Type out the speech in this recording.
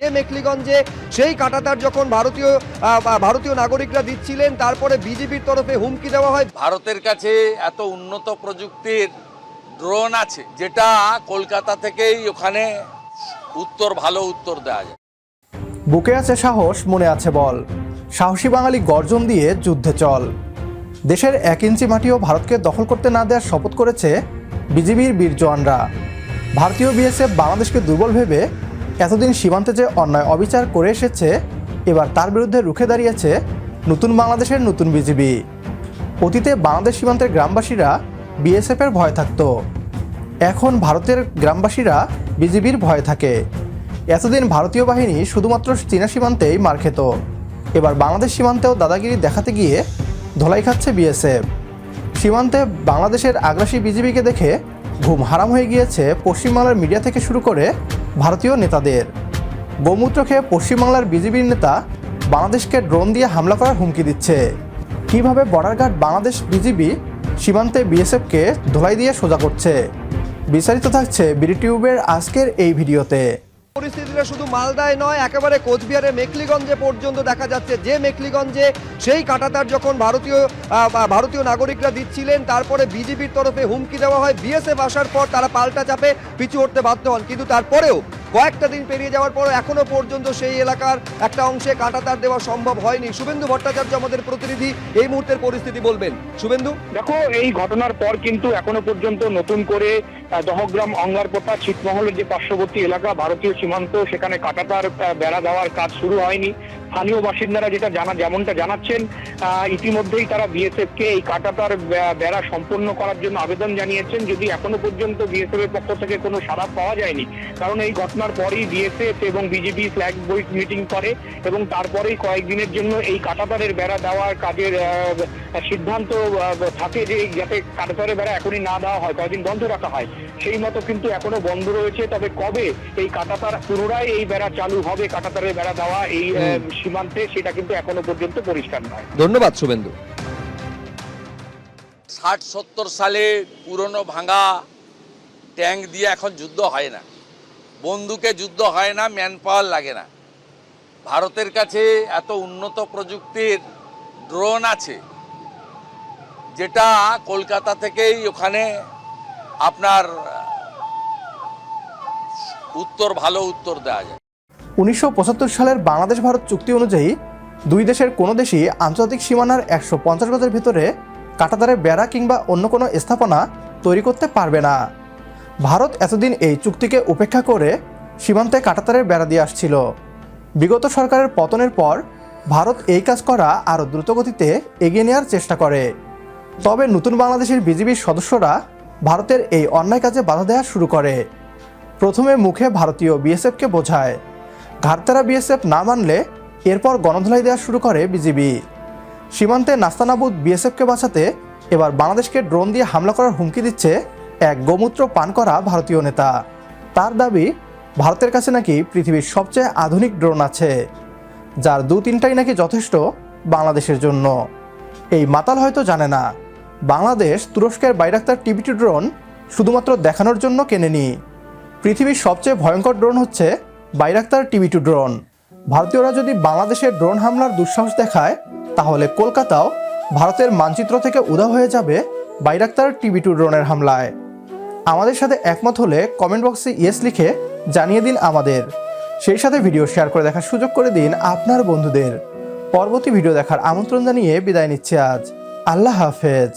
যে মেকলিগঞ্জে সেই কাটাতার যখন ভারতীয় ভারতীয় নাগরিকরা দিচ্ছিলেন তারপরে বিজেপির তরফে হুমকি দেওয়া হয়। ভারতের কাছে এত উন্নত প্রযুক্তির ড্রোন আছে যেটা কলকাতা থেকেই ওখানে উত্তর ভালো উত্তর দেওয়া যায়। বুকে আছে সাহস মনে আছে বল। সাহসী বাঙালি গর্জন দিয়ে যুদ্ধে চল। দেশের এক ইঞ্চি মাটিও ভারতকে দখল করতে না দেওয়ার শপথ করেছে বিজিবির বীর জওয়ানরা। ভারতীয় বিএসএফ বাংলাদেশকে দুর্বল ভেবে এতদিন সীমান্তে যে অন্যায় অবিচার করে এসেছে, এবার তার বিরুদ্ধে রুখে দাঁড়িয়েছে নতুন বাংলাদেশের নতুন বিজিবি। অতীতে বাংলাদেশ সীমান্তের গ্রামবাসীরা বিএসএফের ভয় থাকত। এখন ভারতের গ্রামবাসীরা বিজিবির ভয় থাকে। এতদিন ভারতীয় বাহিনী শুধুমাত্র চীনা সীমান্তেই মার খেত। এবার বাংলাদেশ সীমান্তেও দাদাগিরি দেখাতে গিয়ে ধলাই খাচ্ছে বিএসএফ। সীমান্তে বাংলাদেশের আগ্রাসী বিজিবিকে দেখে ঘুম হারাম হয়ে গিয়েছে পশ্চিমবাংলার মিডিয়া থেকে শুরু করে ভারতীয় নেতাদের। গোমূত্র খেয়ে পশ্চিমবাংলার বিজেপির নেতা বাংলাদেশকে ড্রোন দিয়ে হামলা করার হুমকি দিচ্ছে। কীভাবে বর্ডার গার্ড বাংলাদেশ বিজিবি সীমান্তে বিএসএফকে ধোলাই দিয়ে সোজা করছে? বিস্তারিত থাকছে বিডিটিউবের আজকের এই ভিডিওতে। পরিস্থিতিটা শুধু মালদায় নয়, একেবারে কোচবিহারে মেকলিগঞ্জে পর্যন্ত দেখা যাচ্ছে। যে মেকলিগঞ্জে সেই কাটাতার যখন ভারতীয় ভারতীয় নাগরিকরা দিচ্ছিলেন, তারপরে বিজেপির তরফে হুমকি দেওয়া হয়, বিএসএফ আসার পর তারা পাল্টা চাপে পিছু হটতে বাধ্য হন। কিন্তু তারপরেও কয়েকটা দিন পেরিয়ে যাওয়ার পর এখনও পর্যন্ত সেই এলাকার একটা অংশে কাটাতার দেওয়া সম্ভব হয়নি। শুভেন্দু ভট্টাচার্য আমাদের প্রতিনিধি এই মুহূর্তের পরিস্থিতি বলবেন। শুভেন্দু? দেখো, এই ঘটনার পর কিন্তু এখনও পর্যন্ত নতুন করে দহগ্রাম অঙ্গারপোতা ছিটমহলের যে পার্শ্ববর্তী এলাকা, ভারতীয় সীমান্ত, সেখানে কাটাতার বেড়া দেওয়ার কাজ শুরু হয়নি। স্থানীয় বাসিন্দারা যেটা জানা, যেমনটা জানাচ্ছেন ইতিমধ্যেই তারা বিএসএফ কে এই কাটাতার বেড়া সম্পন্ন করার জন্য আবেদন জানিয়েছেন। যদি এখনও পর্যন্ত বিএসএফ এর পক্ষ থেকে কোনো সাড়া পাওয়া যায়নি, কারণ এই ঘটনার পরেই বিএসএফ এবং বিজেপি ফ্ল্যাগ বই মিটিং করে এবং তারপরেই কয়েকদিনের জন্য এই কাটাতারের বেড়া দেওয়ার কাজের আহ, সিদ্ধান্ত থাকে যে যাতে কাটাতারের বেড়া এখনই না দেওয়া হয় কয়েকদিন বন্ধ রাখা হয়। সেই মতো কিন্তু এখনও বন্ধ রয়েছে। তবে কবে এই কাটাতার পুনরায় এই বেড়া চালু হবে কাটাতারের বেড়া দেওয়া এই আহ, সীমান্তে সেটা কিন্তু এখনও পর্যন্ত পরিষ্কার নয়। ধন্যবাদ শুভেন্দু। ষাট সত্তর সালে পুরনো ভাঙা ট্যাঙ্ক দিয়ে এখন যুদ্ধ হয় না। বন্দুকে যুদ্ধ হয় না ম্যান পাওয়ার লাগে না। ভারতের কাছে এত উন্নত প্রযুক্তির ড্রোন আছে, যেটা কলকাতা থেকেই ওখানে আপনার, উত্তর, ভালো উত্তর দেওয়া যায়। উনিশশো পঁচাত্তর সালের বাংলাদেশ ভারত চুক্তি অনুযায়ী দুই দেশের কোনো দেশই আন্তর্জাতিক সীমানার একশো পঞ্চাশ গজের ভিতরে কাটাতারের বেড়া কিংবা অন্য কোনো স্থাপনা তৈরি করতে পারবে না। ভারত এতদিন এই চুক্তিকে উপেক্ষা করে সীমান্তে কাটাতারের বেড়া দিয়ে আসছিল। বিগত সরকারের পতনের পর ভারত এই কাজ করা আরও দ্রুতগতিতে এগিয়ে নেওয়ার চেষ্টা করে। তবে নতুন বাংলাদেশের বিজিবির সদস্যরা ভারতের এই অন্যায় কাজে বাধা দেওয়া শুরু করে। প্রথমে মুখে ভারতীয় বিএসএফকে বোঝায়। ঘাটতারা বিএসএফ না মানলে এরপর গণধোলাই দেওয়া শুরু করে বিজিবি। সীমান্তে নাস্তানাবুদ বিএসএফকে বাঁচাতে এবার বাংলাদেশকে ড্রোন দিয়ে হামলা করার হুমকি দিচ্ছে এক গোমূত্র পান করা ভারতীয় নেতা। তার দাবি, ভারতের কাছে নাকি পৃথিবীর সবচেয়ে আধুনিক ড্রোন আছে, যার দু তিনটাই নাকি যথেষ্ট বাংলাদেশের জন্য। এই মাতাল হয়তো জানে না, বাংলাদেশ তুরস্কের বাইরাক্তার টিবিটি ড্রোন শুধুমাত্র দেখানোর জন্য কেনেনি। পৃথিবীর সবচেয়ে ভয়ঙ্কর ড্রোন হচ্ছে বাইরাক্তার টিভি টু ড্রোন। ভারতীয়রা যদি বাংলাদেশের ড্রোন হামলার দুঃসাহস দেখায়, তাহলে কলকাতাও ভারতের মানচিত্র থেকে উধাও হয়ে যাবে বাইরাক্তার টিভি টু ড্রোনের হামলায়। আমাদের সাথে একমত হলে কমেন্ট বক্সে ইয়েস লিখে জানিয়ে দিন আমাদের। সেই সাথে ভিডিও শেয়ার করে দেখার সুযোগ করে দিন আপনার বন্ধুদের। পরবর্তী ভিডিও দেখার আমন্ত্রণ জানিয়ে বিদায় নিচ্ছে আজ। আল্লাহ হাফেজ।